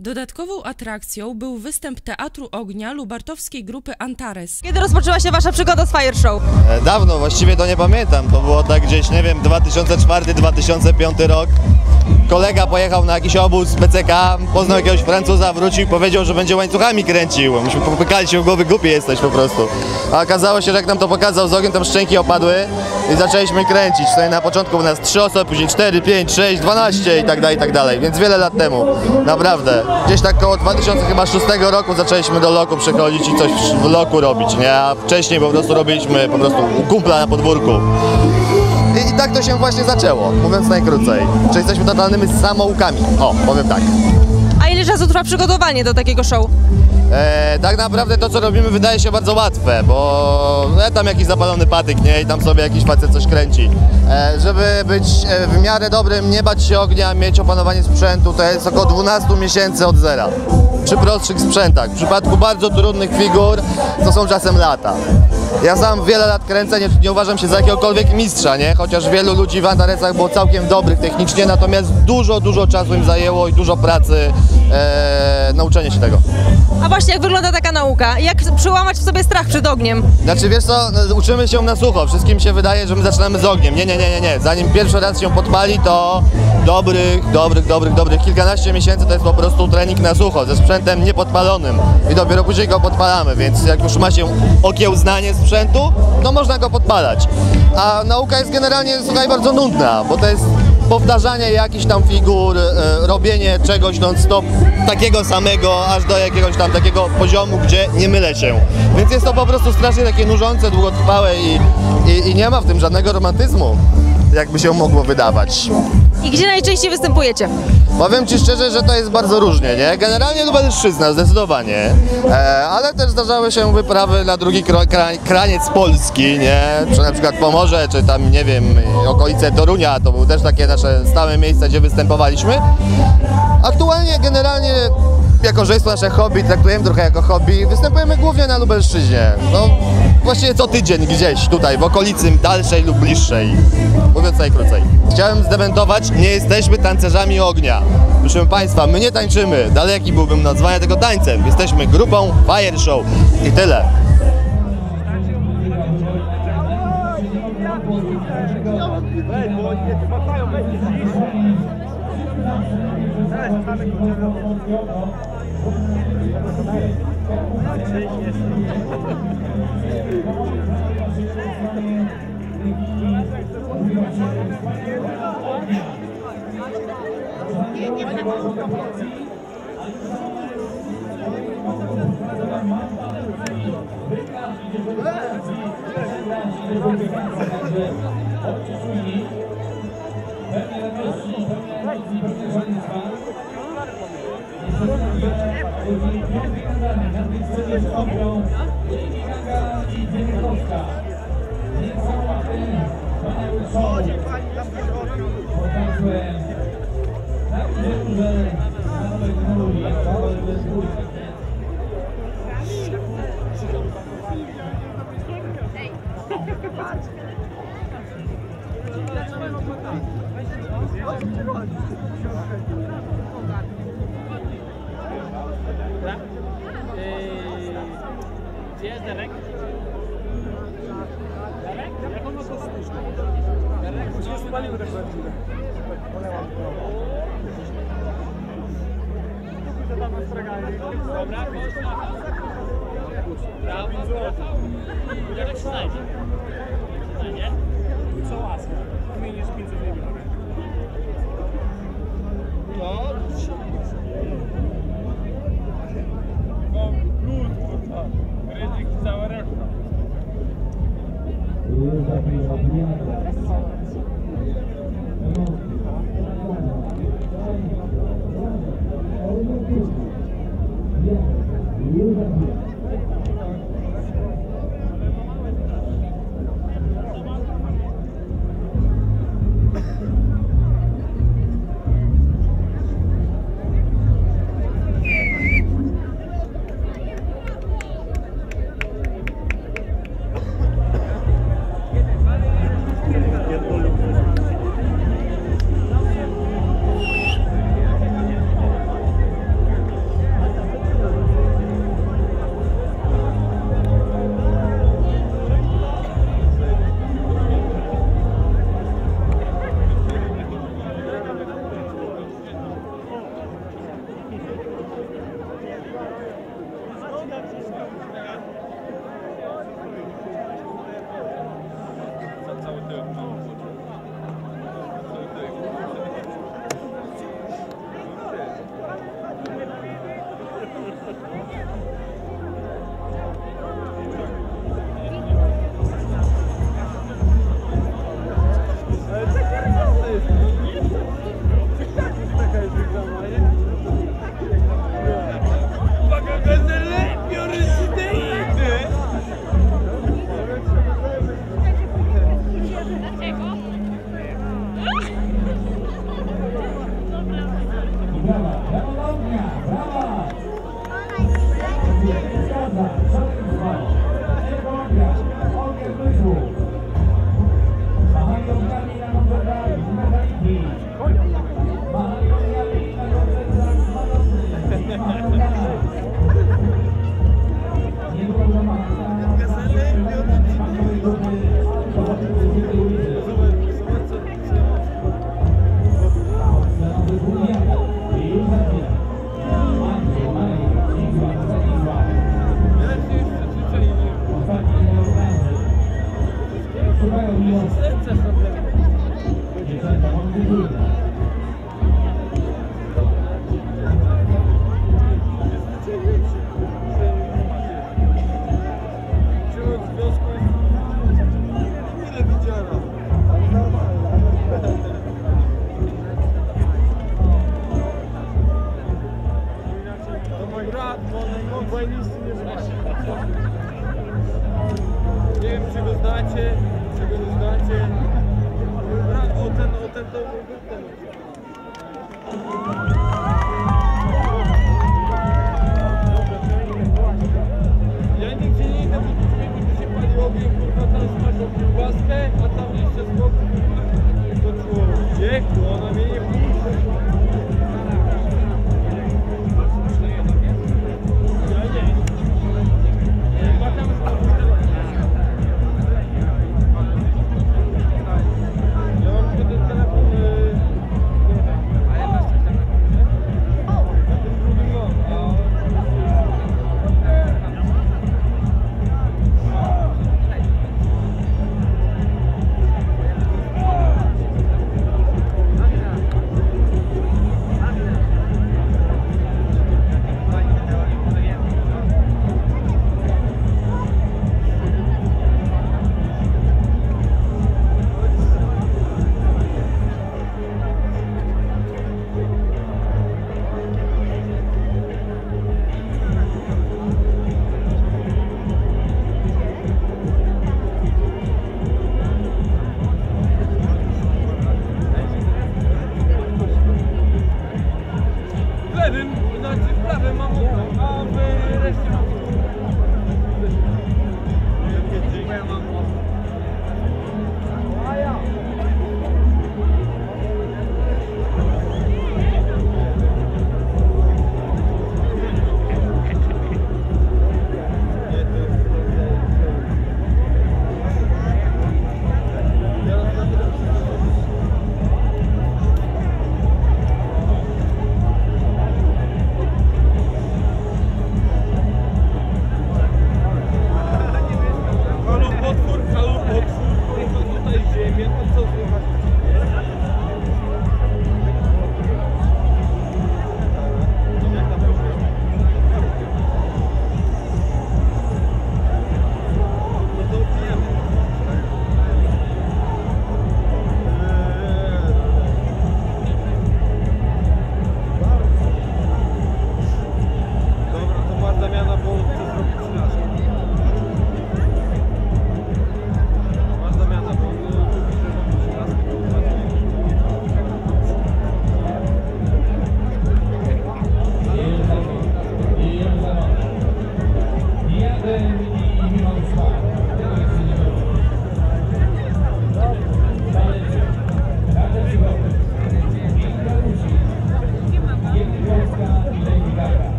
Dodatkową atrakcją był występ Teatru Ognia lubartowskiej grupy Antares. Kiedy rozpoczęła się Wasza przygoda z Fire Show? E, Dawno, właściwie to nie pamiętam. To było tak gdzieś, nie wiem, 2004-2005 rok. Kolega pojechał na jakiś obóz z PCK, poznał jakiegoś Francuza, wrócił i powiedział, że będzie łańcuchami kręcił. Myśmy popykali się w głowy, głupi jesteś po prostu. A okazało się, że jak nam to pokazał z ogniem, tam szczęki opadły i zaczęliśmy kręcić. Tutaj na początku u nas 3 osoby, później 4, 5, 6, 12 i tak dalej, i tak dalej. Więc wiele lat temu, naprawdę. Gdzieś tak koło 2006 roku zaczęliśmy do loku przychodzić i coś w loku robić, nie? A wcześniej po prostu robiliśmy po prostu kumpla na podwórku. I, I tak to się właśnie zaczęło, mówiąc najkrócej. Że jesteśmy totalnymi samoukami. O, powiem tak. Czasu trwa przygotowanie do takiego show? E, tak naprawdę to, co robimy, wydaje się bardzo łatwe, bo e, tam jakiś zapalony patyk, nie? I tam sobie jakiś facet coś kręci. E, żeby być e, w miarę dobrym, nie bać się ognia, mieć opanowanie sprzętu, to jest około 12 miesięcy od zera. Przy prostszych sprzętach. W przypadku bardzo trudnych figur to są czasem lata. Ja sam wiele lat kręcę, nie, nie uważam się za jakiegokolwiek mistrza, nie? Chociaż wielu ludzi w Antaresach było całkiem dobrych technicznie, natomiast dużo, dużo czasu im zajęło i dużo pracy e, nauczenie się tego. A właśnie, jak wygląda taka nauka? Jak przełamać w sobie strach przed ogniem? Znaczy wiesz co, no, uczymy się na sucho, wszystkim się wydaje, że my zaczynamy z ogniem. Nie, nie, nie, nie, nie. Zanim pierwszy raz się podpali, to dobrych, dobrych, dobrych, dobrych kilkanaście miesięcy to jest po prostu trening na sucho, ze sprzętem niepodpalonym. I dopiero później go podpalamy, więc jak już ma się okiełznanie sprzętu, to można go podpalać. A nauka jest generalnie, słuchaj, bardzo nudna, bo to jest powtarzanie jakichś tam figur, e, robienie czegoś non-stop takiego samego, aż do jakiegoś tam takiego poziomu, gdzie nie mylę się. Więc jest to po prostu strasznie takie nużące, długotrwałe i, i, i nie ma w tym żadnego romantyzmu, jakby się mogło wydawać. I gdzie najczęściej występujecie? Powiem Ci szczerze, że to jest bardzo różnie, nie? Generalnie Lubelszczyzna, zdecydowanie, e, ale też zdarzały się wyprawy na drugi kra, kraniec Polski, nie? Czy na przykład Pomorze, czy tam, nie wiem, okolice Torunia, to były też takie nasze stałe miejsca, gdzie występowaliśmy. Aktualnie, generalnie, jako że jest to nasze hobby, traktujemy trochę jako hobby, występujemy głównie na Lubelszczyźnie. No, właściwie co tydzień gdzieś tutaj, w okolicy dalszej lub bliższej, mówiąc najkrócej. Chciałem zdementować, nie jesteśmy tancerzami ognia. Proszę Państwa, my nie tańczymy, daleki byłbym nazwania tego tańcem. Jesteśmy grupą Fire Show i tyle. Pewnie lepiej, pewnie lepiej, pewnie lepiej. Vai, gente. Olha o que tirou. Deixa eu ver aqui. Gdzie jest Derek? Derek? Jak on ma to styczkę? Derek? Gdzie spalił referendum? Dobra, chodź na Brawo, brawo. Derek się znajdzie. Znajdzie? Co łaska? Wymienisz 500 milionów. Красавица. O ten, o ten to był ten. Ja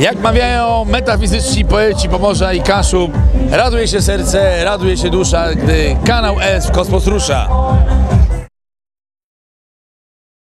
Jak mawiają metafizyczni poeci Pomorza i Kaszub, raduje się serce, raduje się dusza, gdy kanał S w kosmos rusza.